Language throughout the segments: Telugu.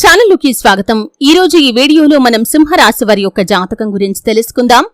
ఛానల్లోకి స్వాగతం. ఈ రోజు ఈ వీడియోలో మనం సింహరాశి వారి యొక్క జాతకం గురించి తెలుసుకుందాం.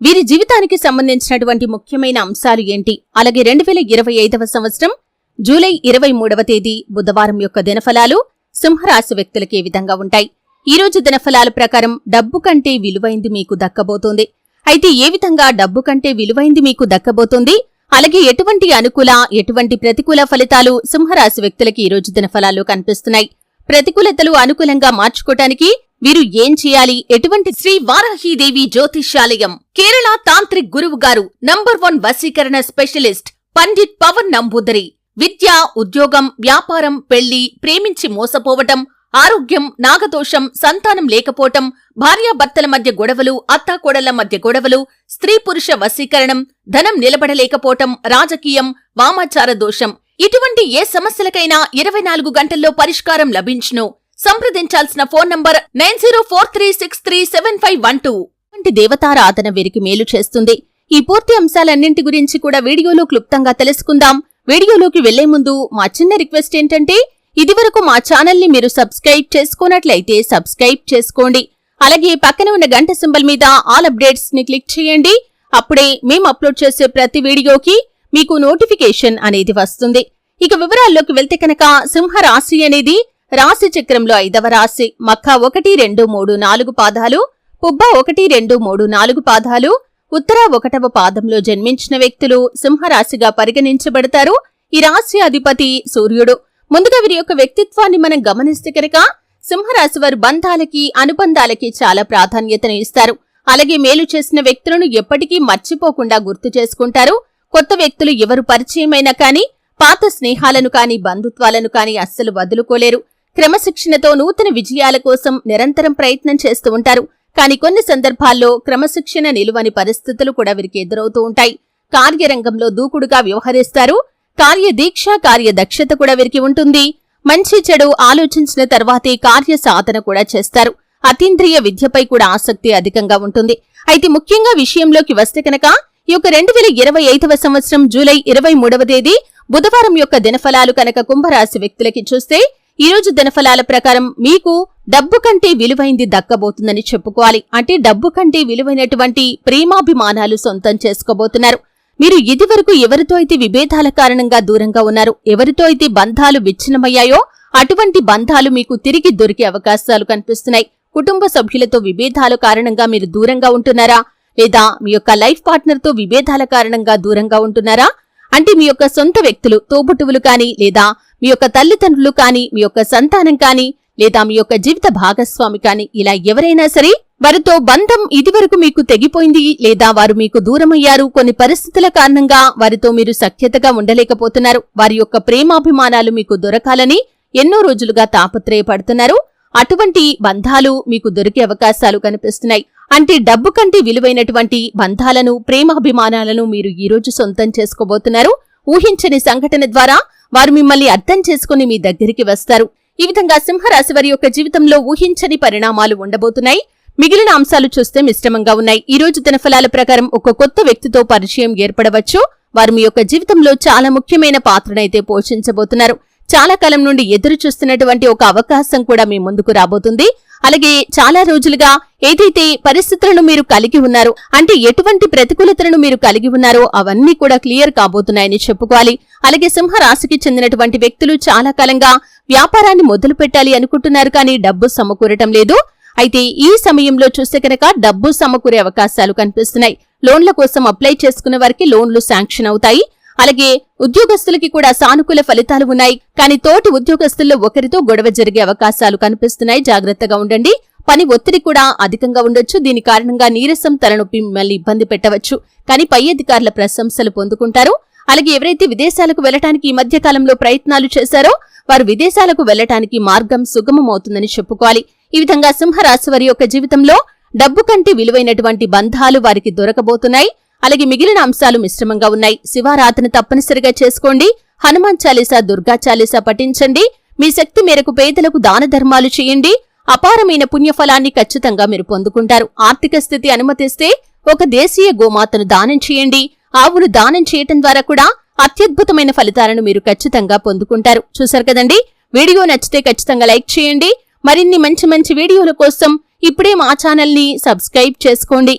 వీరి జీవితానికి సంబంధించినటువంటి ముఖ్యమైన అంశాలు ఏంటి? అలాగే రెండు వేల ఇరవై ఐదవ సంవత్సరం జూలై ఇరవై మూడవ తేదీ బుధవారం యొక్క దినఫలాలు సింహరాశి వ్యక్తులకి ఏ విధంగా ఉంటాయి? ఈ రోజు దినఫలాల ప్రకారం డబ్బు కంటే విలువైంది మీకు దక్కబోతోంది. అయితే ఏ విధంగా డబ్బు కంటే విలువైంది మీకు దక్కబోతోంది? అలాగే ఎటువంటి అనుకూల ఎటువంటి ప్రతికూల ఫలితాలు సింహరాశి వ్యక్తులకి ఈ రోజు దినఫలాల్లో కనిపిస్తున్నాయి? ప్రతికూలతలు అనుకూలంగా మార్చుకోటానికి వీరు ఏం చేయాలి? ఎటువంటి శ్రీ వారాహీదేవి జ్యోతిష్యాలయం. కేరళ తాంత్రిక్ గురువు గారు నంబర్ వన్ వశీకరణ స్పెషలిస్ట్ పండిట్ పవన్ నంబూదరి. విద్య ఉద్యోగం వ్యాపారం పెళ్ళి ప్రేమించి మోసపోవటం ఆరోగ్యం నాగదోషం సంతానం లేకపోవటం భార్యాభర్తల మధ్య గొడవలు అత్తాకోడళ్ళ మధ్య గొడవలు స్త్రీ పురుష వశీకరణం ధనం నిలబడలేకపోవటం రాజకీయం వామాచార దోషం ఇటువంటి ఏ సమస్యలకైనా ఇరవై నాలుగు గంటల్లో పరిష్కారం లభించును. సంప్రదించాల్సిన phone number nine zero four three six three seven five one two. వంటి దేవతారాధన వీరికి మేలు చేస్తుంది. ఈ పూర్తి అంశాలన్నింటి గురించి కూడా వీడియోలో క్లుప్తంగా తెలుసుకుందాం. వీడియోలోకి వెళ్ళే ముందు మా చిన్న రిక్వెస్ట్ ఏంటంటే ఇదివరకు మా ఛానల్ని మీరు సబ్స్క్రైబ్ చేసుకున్నట్లయితే సబ్స్క్రైబ్ చేసుకోండి. అలాగే పక్కన ఉన్న గంట సింబల్ మీద ఆల్ అప్డేట్స్ని క్లిక్ చేయండి. అప్పుడే మేము అప్లోడ్ చేసే ప్రతి వీడియోకి మీకు నోటిఫికేషన్ అనేది వస్తుంది. ఇక వివరాల్లోకి వెళ్తే కనుక సింహరాశి అనేది రాశి చక్రంలో ఐదవ రాశి. మక్క ఒకటి రెండు మూడు నాలుగు పాదాలు పుబ్బ ఒకటి రెండు మూడు నాలుగు పాదాలు ఉత్తర ఒకటవ పాదంలో జన్మించిన వ్యక్తులు సింహరాశిగా పరిగణించబడతారు. ఈ రాశి అధిపతి సూర్యుడు. ముందుగా వీరి యొక్క వ్యక్తిత్వాన్ని మనం గమనిస్తే కనుక సింహరాశి వారు బంధాలకి అనుబంధాలకి చాలా ప్రాధాన్యతను ఇస్తారు. అలాగే మేలు చేసిన వ్యక్తులను ఎప్పటికీ మర్చిపోకుండా గుర్తు చేసుకుంటారు. కొత్త వ్యక్తులు ఎవరు పరిచయమైనా కానీ పాత స్నేహాలను కాని బంధుత్వాలను కాని అస్సలు వదులుకోలేరు. క్రమశిక్షణతో నూతన విజయాల కోసం నిరంతరం ప్రయత్నం చేస్తూ ఉంటారు. కానీ కొన్ని సందర్భాల్లో క్రమశిక్షణ నిలువని పరిస్థితులు కూడా వీరికి ఎదురవుతూ ఉంటాయి. కార్యరంగంలో దూకుడుగా వ్యవహరిస్తారు. కార్యదీక్ష కార్యదక్షత కూడా వీరికి ఉంటుంది. మంచి చెడు ఆలోచించిన తర్వాతే కార్య సాధన కూడా చేస్తారు. అతీంద్రియ విద్యపై కూడా ఆసక్తి అధికంగా ఉంటుంది. అయితే ముఖ్యంగా విషయంలోకి వస్తే కనుక ఈ యొక్క రెండు వేల ఇరవై ఐదవ సంవత్సరం జూలై ఇరవై మూడవ తేదీ బుధవారం యొక్క దినఫలాలు కనుక కుంభరాశి వ్యక్తులకి చూస్తే ఈ రోజు దినఫలాల ప్రకారం మీకు డబ్బు కంటే విలువైంది దక్కబోతుందని చెప్పుకోవాలి. అంటే డబ్బు కంటే విలువైనటువంటి ప్రేమాభిమానాలు సొంతం చేసుకోబోతున్నారు. మీరు ఇదివరకు ఎవరితో అయితే విభేదాల కారణంగా దూరంగా ఉన్నారు ఎవరితో అయితే బంధాలు విచ్ఛిన్నమయ్యాయో అటువంటి బంధాలు మీకు తిరిగి దొరికే అవకాశాలు కనిపిస్తున్నాయి. కుటుంబ సభ్యులతో విభేదాల కారణంగా మీరు దూరంగా ఉంటున్నారా? లేదా మీ యొక్క లైఫ్ పార్ట్నర్తో విభేదాల కారణంగా దూరంగా ఉంటున్నారా? అంటే మీ యొక్క సొంత వ్యక్తులు తోబుట్టువులు కానీ లేదా మీ యొక్క తల్లిదండ్రులు కానీ మీ యొక్క సంతానం కానీ లేదా మీ యొక్క జీవిత భాగస్వామి కానీ ఇలా ఎవరైనా సరే వారితో బంధం ఇదివరకు మీకు తెగిపోయింది లేదా వారు మీకు దూరమయ్యారు కొన్ని పరిస్థితుల కారణంగా వారితో మీరు సఖ్యతగా ఉండలేకపోతున్నారు వారి యొక్క ప్రేమాభిమానాలు మీకు దొరకాలని ఎన్నో రోజులుగా తాపత్రయపడుతున్నారు అటువంటి బంధాలు మీకు దొరికే అవకాశాలు కనిపిస్తున్నాయి. అంటే డబ్బు కంటే విలువైనటువంటి బంధాలను ప్రేమాభిమానాలను మీరు ఈ రోజు సొంతం చేసుకోబోతున్నారు. ఊహించని సంఘటన ద్వారా వారు మిమ్మల్ని అర్థం చేసుకుని మీ దగ్గరికి వస్తారు. ఈ విధంగా సింహరాశి వారి యొక్క జీవితంలో ఊహించని పరిణామాలు ఉండబోతున్నాయి. మిగిలిన అంశాలు చూస్తే మిశ్రమంగా ఉన్నాయి. ఈ రోజు దినఫలాల ప్రకారం ఒక కొత్త వ్యక్తితో పరిచయం ఏర్పడవచ్చు. వారు మీ యొక్క జీవితంలో చాలా ముఖ్యమైన పాత్రనైతే పోషించబోతున్నారు. చాలా కాలం నుండి ఎదురు చూస్తున్నటువంటి ఒక అవకాశం కూడా మీ ముందుకు రాబోతుంది. అలాగే చాలా రోజులుగా ఏదైతే పరిస్థితులను మీరు కలిగి ఉన్నారు అంటే ఎటువంటి ప్రతికూలతలను మీరు కలిగి ఉన్నారో అవన్నీ కూడా క్లియర్ కాబోతున్నాయని చెప్పుకోవాలి. అలాగే సింహ రాశికి చెందినటువంటి వ్యక్తులు చాలా కాలంగా వ్యాపారాన్ని మొదలు పెట్టాలి అనుకుంటున్నారు కానీ డబ్బు సమకూరటం లేదు. అయితే ఈ సమయంలో చూస్తే కనుక డబ్బు సమకూరే అవకాశాలు కనిపిస్తున్నాయి. లోన్ల కోసం అప్లై చేసుకున్న వారికి లోన్లు శాంక్షన్ అవుతాయి. అలాగే ఉద్యోగస్తులకి కూడా సానుకూల ఫలితాలు ఉన్నాయి. కానీ తోటి ఉద్యోగస్తుల్లో ఒకరితో గొడవ జరిగే అవకాశాలు కనిపిస్తున్నాయి. జాగ్రత్తగా ఉండండి. పని ఒత్తిడి కూడా అధికంగా ఉండొచ్చు. దీని కారణంగా నీరసం తలనొప్పి మిమ్మల్ని ఇబ్బంది పెట్టవచ్చు. కానీ పై అధికారుల ప్రశంసలు పొందుకుంటారు. అలాగే ఎవరైతే విదేశాలకు వెళ్ళడానికి ఈ మధ్య కాలంలో ప్రయత్నాలు చేశారో వారు విదేశాలకు వెళ్ళటానికి మార్గం సుగమమవుతుందని చెప్పుకోవాలి. ఈ విధంగా సింహరాశి వారి యొక్క జీవితంలో డబ్బు కంటే విలువైనటువంటి బంధాలు వారికి దొరకబోతున్నాయి. అలాగే మిగిలిన అంశాలు మిశ్రమంగా ఉన్నాయి. శివారాధన తప్పనిసరిగా చేసుకోండి. హనుమాన్ చాలీసా దుర్గా చాలీసా పఠించండి. మీ శక్తి మేరకు పేదలకు దాన ధర్మాలు చేయండి. అపారమైన పుణ్యఫలాన్ని ఖచ్చితంగా మీరు పొందుకుంటారు. ఆర్థిక స్థితి అనుమతిస్తే ఒక దేశీయ గోమాతను దానం చేయండి. ఆవును దానం చేయటం ద్వారా కూడా అత్యద్భుతమైన ఫలితాలను మీరు ఖచ్చితంగా పొందుకుంటారు. చూశారు కదండి? వీడియో నచ్చితే ఖచ్చితంగా లైక్ చేయండి. మరిన్ని మంచి మంచి వీడియోల కోసం ఇప్పుడే మా ఛానల్ని సబ్స్క్రైబ్ చేసుకోండి.